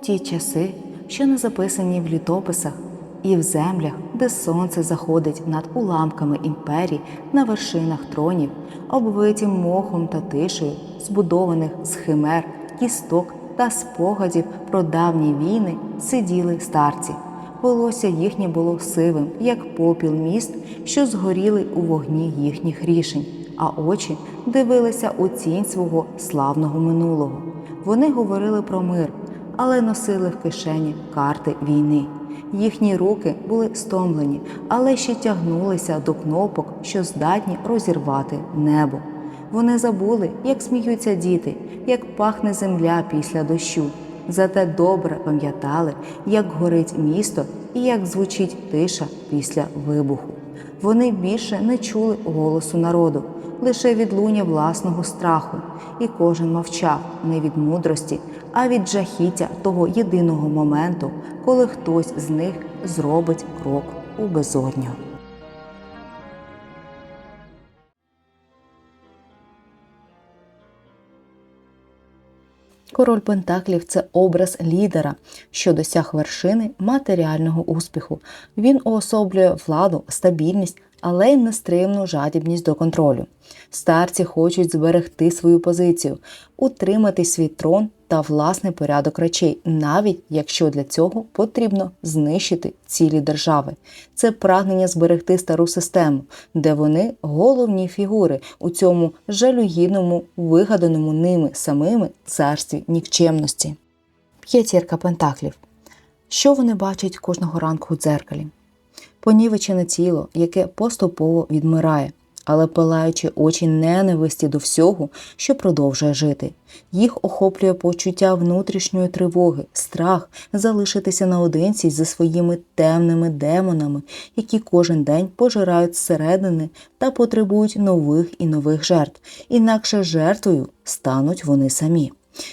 ті часи, що не записані в літописах, і в землях, де сонце заходить над уламками імперій на вершинах тронів, обвиті мохом та тишею, збудованих з химер, кісток та спогадів про давні війни, сиділи старці. Волосся їхнє було сивим, як попіл міст, що згоріли у вогні їхніх рішень, а очі дивилися у тінь свого славного минулого. Вони говорили про мир, але носили в кишені карти війни. Їхні руки були стомлені, але ще тягнулися до кнопок, що здатні розірвати небо. Вони забули, як сміються діти, як пахне земля після дощу. Зате добре пам'ятали, як горить місто і як звучить тиша після вибуху. Вони більше не чули голосу народу, лише відлуння власного страху, і кожен мовчав не від мудрості, а від жахіття того єдиного моменту, коли хтось з них зробить крок у безодню. Король Пентаклів це образ лідера, що досяг вершини матеріального успіху. Він уособлює владу, стабільність, але й нестримну жадібність до контролю. Старці хочуть зберегти свою позицію, утримати свій трон та власний порядок речей, навіть якщо для цього потрібно знищити цілі держави. Це прагнення зберегти стару систему, де вони головні фігури у цьому жалюгідному, вигаданому ними самими царстві нікчемності. П'ятірка пентаклів. Що вони бачать кожного ранку у дзеркалі? Понівечене тіло, яке поступово відмирає, але палаючи очі ненависті до всього, що продовжує жити. Їх охоплює почуття внутрішньої тривоги, страх залишитися наодинці зі своїми темними демонами, які кожен день пожирають зсередини та потребують нових і нових жертв. Інакше жертвою стануть вони самі.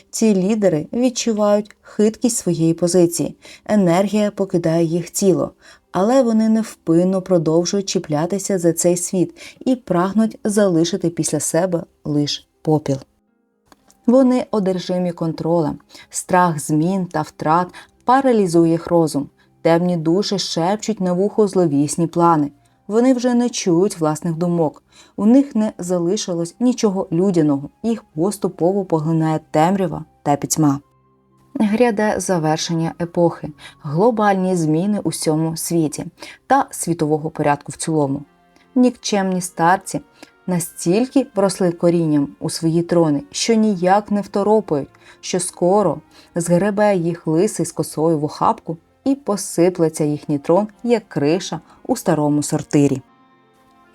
Ці лідери відчувають хиткість своєї позиції, енергія покидає їх тіло, але вони невпинно продовжують чіплятися за цей світ і прагнуть залишити після себе лише попіл. Вони одержимі контролем, страх змін та втрат паралізує їх розум, темні душі шепчуть на вухо зловісні плани. Вони вже не чують власних думок, у них не залишилось нічого людяного, їх поступово поглинає темрява та пітьма. Гряде завершення епохи, глобальні зміни у всьому світі та світового порядку в цілому. Нікчемні старці настільки вросли корінням у свої трони, що ніяк не второпають, що скоро згребе їх лисий з косою в охапку і посиплеться їхній трон як криша у старому сортирі.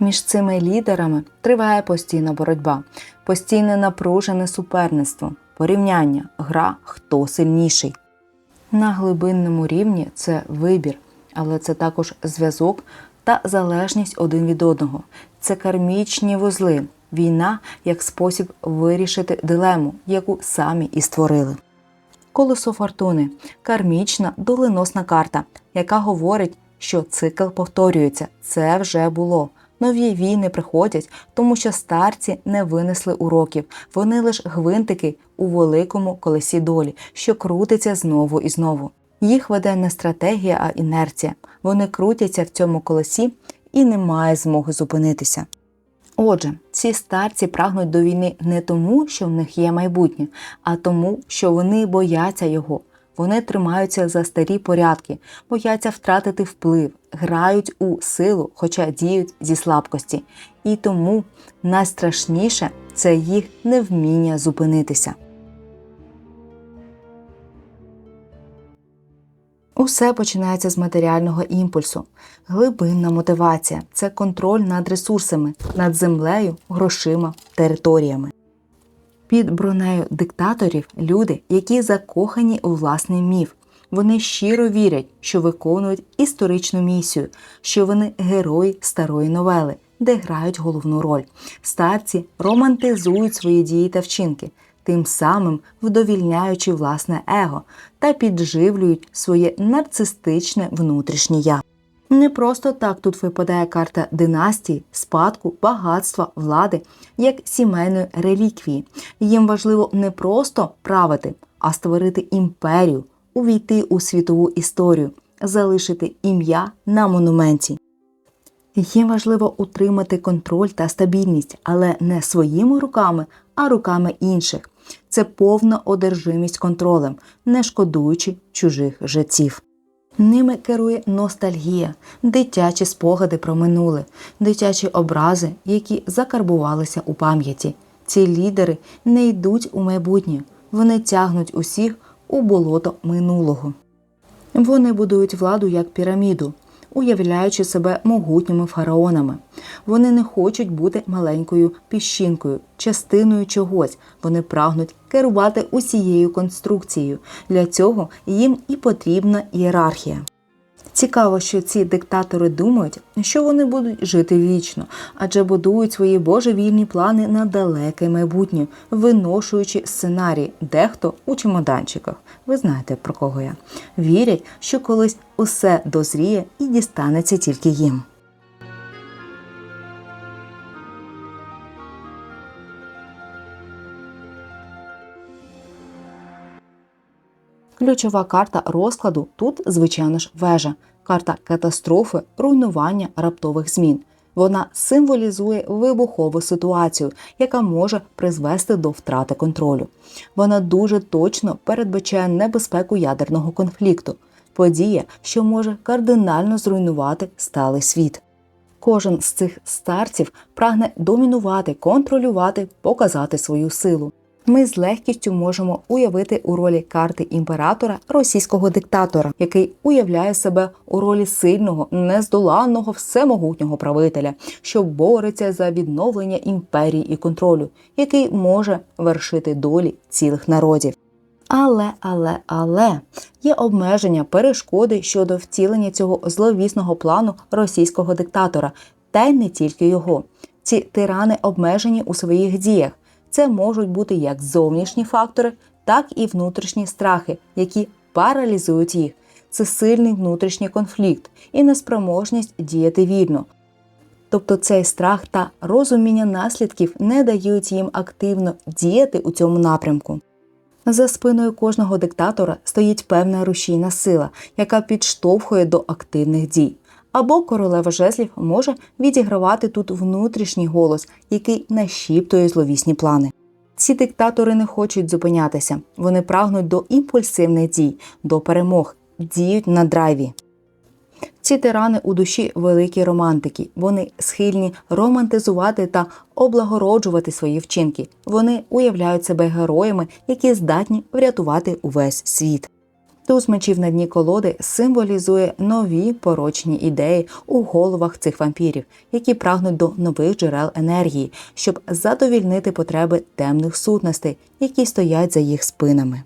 Між цими лідерами триває постійна боротьба, постійне напружене суперництво, порівняння, гра хто сильніший. На глибинному рівні це вибір, але це також зв'язок та залежність один від одного. Це кармічні вузли, війна як спосіб вирішити дилему, яку самі і створили. Колесо фортуни кармічна доленосна карта, яка говорить, що цикл повторюється. Це вже було. Нові війни приходять, тому що старці не винесли уроків. Вони лише гвинтики у великому колесі долі, що крутиться знову і знову. Їх веде не стратегія, а інерція. Вони крутяться в цьому колесі і немає змоги зупинитися. Отже, ці старці прагнуть до війни не тому, що в них є майбутнє, а тому, що вони бояться його. Вони тримаються за старі порядки, бояться втратити вплив, грають у силу, хоча діють зі слабкості. І тому найстрашніше це їх невміння зупинитися. Усе починається з матеріального імпульсу. Глибинна мотивація це контроль над ресурсами, над землею, грошима, територіями. Під бронею диктаторів люди, які закохані у власний міф. Вони щиро вірять, що виконують історичну місію, що вони герої старої новели, де грають головну роль. Старці романтизують свої дії та вчинки, тим самим вдовільняючи власне его та підживлюють своє нарцистичне внутрішнє я. Не просто так тут випадає карта династії, спадку, багатства, влади, як сімейної реліквії. Їм важливо не просто правити, а створити імперію увійти у світову історію, залишити ім'я на монументі. Їм важливо утримати контроль та стабільність, але не своїми руками, а руками інших. Це повна одержимість контролем, не шкодуючи чужих життів. Ними керує ностальгія, дитячі спогади про минуле, дитячі образи, які закарбувалися у пам'яті. Ці лідери не йдуть у майбутнє, вони тягнуть усіх у болото минулого. Вони будують владу як піраміду, уявляючи себе могутніми фараонами. Вони не хочуть бути маленькою піщинкою, частиною чогось. Вони прагнуть керувати усією конструкцією. Для цього їм і потрібна ієрархія. Цікаво, що ці диктатори думають, що вони будуть жити вічно, адже будують свої божевільні плани на далеке майбутнє, виношуючи сценарії, дехто у чемоданчиках. Ви знаєте про кого я. Вірять, що колись усе дозріє і дістанеться тільки їм. Ключова карта розкладу тут, звичайно ж, вежа, карта катастрофи, руйнування раптових змін. Вона символізує вибухову ситуацію, яка може призвести до втрати контролю. Вона дуже точно передбачає небезпеку ядерного конфлікту, подія, що може кардинально зруйнувати сталий світ. Кожен з цих старців прагне домінувати, контролювати, показати свою силу. Ми з легкістю можемо уявити у ролі карти імператора російського диктатора, який уявляє себе у ролі сильного, нездоланного, всемогутнього правителя, що бореться за відновлення імперії і контролю, який може вершити долі цілих народів. Але, але, але є обмеження, перешкоди щодо втілення цього зловісного плану російського диктатора, та й не тільки його. Ці тирани обмежені у своїх діях. Це можуть бути як зовнішні фактори, так і внутрішні страхи, які паралізують їх. Це сильний внутрішній конфлікт і неспроможність діяти вільно. Тобто цей страх та розуміння наслідків не дають їм активно діяти у цьому напрямку. За спиною кожного диктатора стоїть певна рушійна сила, яка підштовхує до активних дій. Або королева жезлів може відігравати тут внутрішній голос, який нашіптує зловісні плани. Ці диктатори не хочуть зупинятися, вони прагнуть до імпульсивних дій, до перемог, діють на драйві. Ці тирани у душі великі романтики. Вони схильні романтизувати та облагороджувати свої вчинки. Вони уявляють себе героями, які здатні врятувати увесь світ. Туз мечів на дні колоди символізує нові порочні ідеї у головах цих вампірів, які прагнуть до нових джерел енергії, щоб задовільнити потреби темних сутностей, які стоять за їх спинами.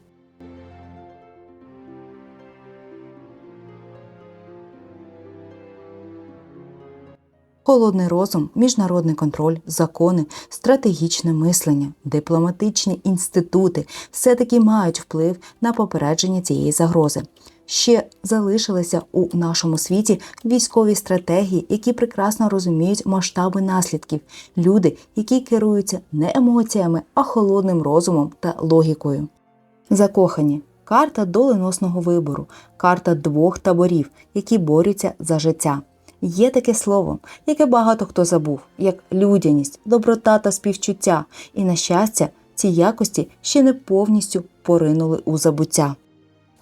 Холодний розум, міжнародний контроль, закони, стратегічне мислення, дипломатичні інститути все таки мають вплив на попередження цієї загрози. Ще залишилися у нашому світі військові стратегії, які прекрасно розуміють масштаби наслідків, люди, які керуються не емоціями, а холодним розумом та логікою. Закохані карта доленосного вибору, карта двох таборів, які борються за життя. Є таке слово, яке багато хто забув, як людяність, доброта та співчуття, і, на щастя, ці якості ще не повністю поринули у забуття.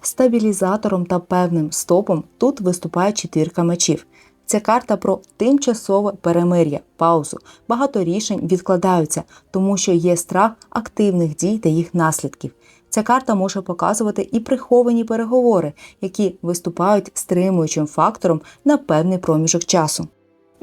Стабілізатором та певним стопом тут виступає четвірка мечів. Це карта про тимчасове перемир'я, паузу. Багато рішень відкладаються, тому що є страх активних дій та їх наслідків. Ця карта може показувати і приховані переговори, які виступають стримуючим фактором на певний проміжок часу.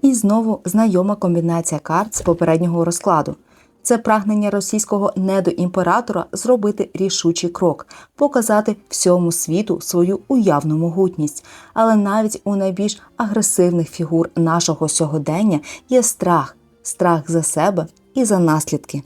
І знову знайома комбінація карт з попереднього розкладу. Це прагнення російського недоімператора зробити рішучий крок, показати всьому світу свою уявну могутність. Але навіть у найбільш агресивних фігур нашого сьогодення є страх, страх за себе і за наслідки.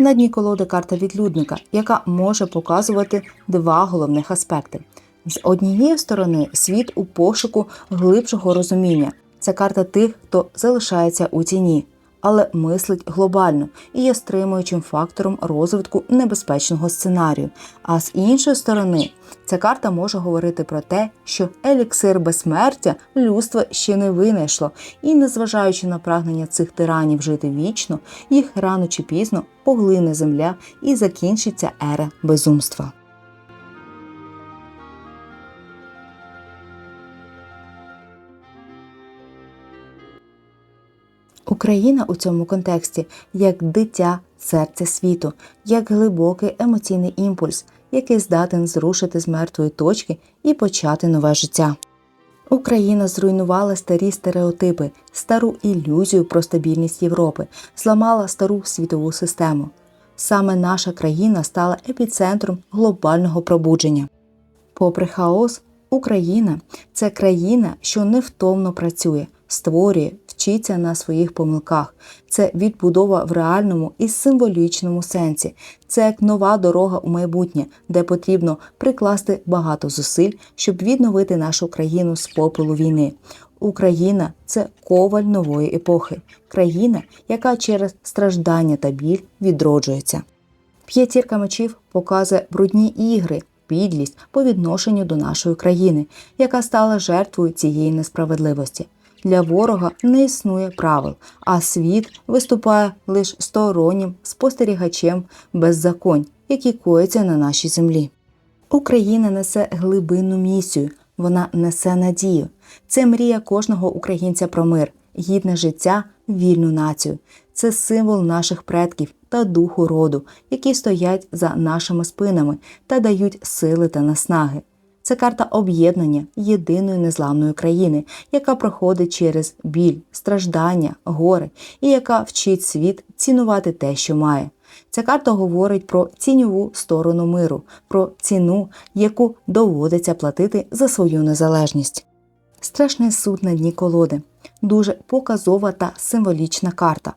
На дні колоди карта відлюдника, яка може показувати два головних аспекти. З однієї сторони, світ у пошуку глибшого розуміння. Це карта тих, хто залишається у тіні. Але мислить глобально і є стримуючим фактором розвитку небезпечного сценарію. А з іншої сторони, ця карта може говорити про те, що еліксир безсмертя людство ще не винайшло, і, незважаючи на прагнення цих тиранів жити вічно, їх рано чи пізно поглине земля і закінчиться ера безумства. Україна у цьому контексті як дитя серця світу, як глибокий емоційний імпульс, який здатен зрушити з мертвої точки і почати нове життя. Україна зруйнувала старі стереотипи, стару ілюзію про стабільність Європи, зламала стару світову систему. Саме наша країна стала епіцентром глобального пробудження. Попри хаос, Україна це країна, що невтомно працює, створює, вчиться на своїх помилках. Це відбудова в реальному і символічному сенсі. Це як нова дорога у майбутнє, де потрібно прикласти багато зусиль, щоб відновити нашу країну з попелу війни. Україна це коваль нової епохи, країна, яка через страждання та біль відроджується. П'ятірка мечів показує брудні ігри, підлість по відношенню до нашої країни, яка стала жертвою цієї несправедливості. Для ворога не існує правил, а світ виступає лише стороннім спостерігачем беззаконь, які кояться на нашій землі. Україна несе глибинну місію, вона несе надію. Це мрія кожного українця про мир, гідне життя, вільну націю. Це символ наших предків та духу роду, які стоять за нашими спинами та дають сили та наснаги. Це карта об'єднання єдиної незламної країни, яка проходить через біль, страждання, горе і яка вчить світ цінувати те, що має. Ця карта говорить про ціньову сторону миру, про ціну, яку доводиться платити за свою незалежність. Страшний суд на дні колоди дуже показова та символічна карта.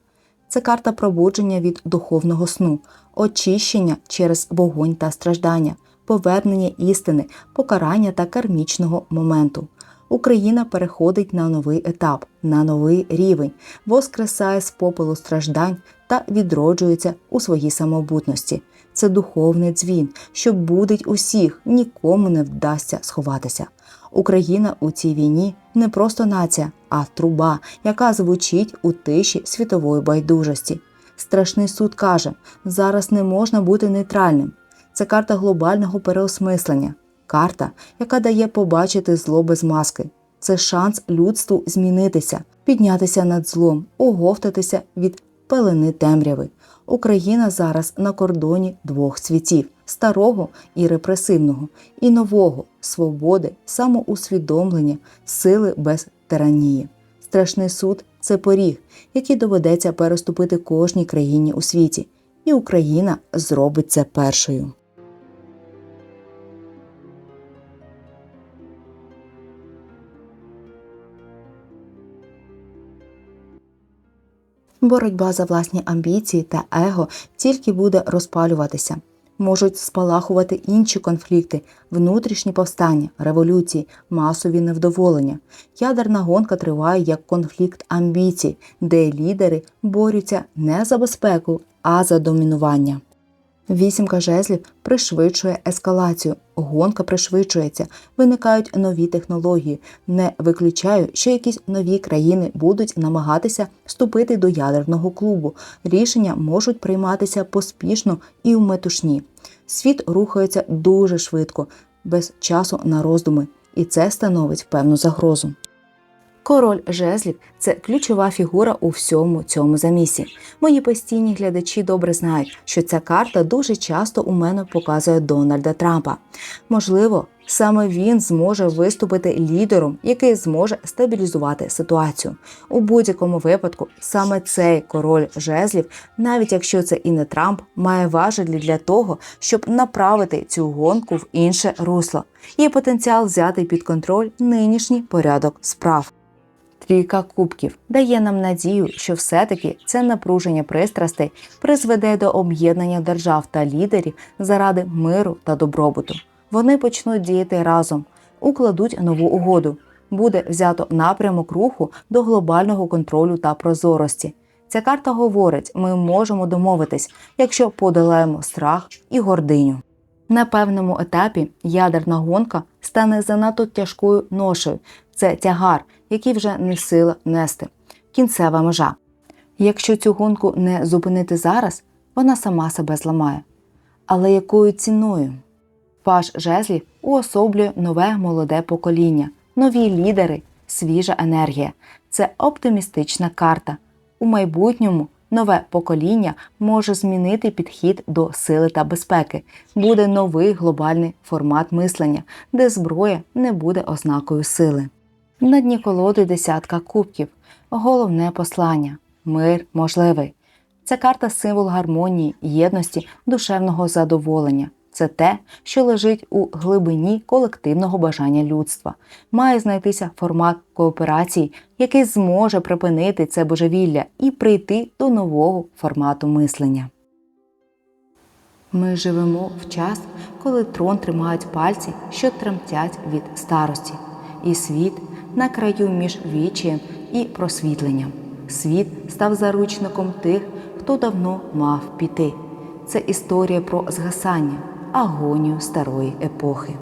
Це карта пробудження від духовного сну, очищення через вогонь та страждання, повернення істини, покарання та кармічного моменту. Україна переходить на новий етап, на новий рівень, воскресає з попелу страждань та відроджується у своїй самобутності. Це духовний дзвін, що будить усіх, нікому не вдасться сховатися. Україна у цій війні не просто нація, а труба, яка звучить у тиші світової байдужості. Страшний суд каже: зараз не можна бути нейтральним. Це карта глобального переосмислення, карта, яка дає побачити зло без маски. Це шанс людству змінитися, піднятися над злом, оговтатися від пелени темряви. Україна зараз на кордоні двох світів старого і репресивного, і нового свободи, самоусвідомлення, сили без тиранії. Страшний суд це поріг, який доведеться переступити кожній країні у світі, і Україна зробить це першою. Боротьба за власні амбіції та его тільки буде розпалюватися. Можуть спалахувати інші конфлікти, внутрішні повстання, революції, масові невдоволення. Ядерна гонка триває як конфлікт амбіцій, де лідери борються не за безпеку, а за домінування. Вісімка жезлів пришвидшує ескалацію, гонка пришвидшується, виникають нові технології. Не виключаю, що якісь нові країни будуть намагатися вступити до ядерного клубу. Рішення можуть прийматися поспішно і в метушні. Світ рухається дуже швидко, без часу на роздуми, і це становить певну загрозу. Король жезлів це ключова фігура у всьому цьому замісі. Мої постійні глядачі добре знають, що ця карта дуже часто у мене показує Дональда Трампа. Можливо, саме він зможе виступити лідером, який зможе стабілізувати ситуацію. У будь-якому випадку саме цей король жезлів, навіть якщо це і не Трамп, має важелі для того, щоб направити цю гонку в інше русло. Є потенціал взяти під контроль нинішній порядок справ. Трійка кубків дає нам надію, що все-таки це напруження пристрастей призведе до об'єднання держав та лідерів заради миру та добробуту. Вони почнуть діяти разом, укладуть нову угоду. Буде взято напрямок руху до глобального контролю та прозорості. Ця карта говорить, ми можемо домовитись, якщо подолаємо страх і гординю. На певному етапі ядерна гонка стане занадто тяжкою ношею. Це тягар, який вже не сила нести. Кінцева межа. Якщо цю гонку не зупинити зараз, вона сама себе зламає. Але якою ціною? Паш жезлів уособлює нове молоде покоління, нові лідери, свіжа енергія. Це оптимістична карта. У майбутньому нове покоління може змінити підхід до сили та безпеки. Буде новий глобальний формат мислення, де зброя не буде ознакою сили. На дні колоди десятка кубків. Головне послання мир можливий. Це карта символ гармонії, єдності, душевного задоволення. Це те, що лежить у глибині колективного бажання людства. Має знайтися формат кооперації, який зможе припинити це божевілля і прийти до нового формату мислення. Ми живемо в час, коли трон тримають пальці, що тремтять від старості, і світ на краю між вічієм і просвітленням. Світ став заручником тих, хто давно мав піти. Це історія про згасання, агонію старої епохи.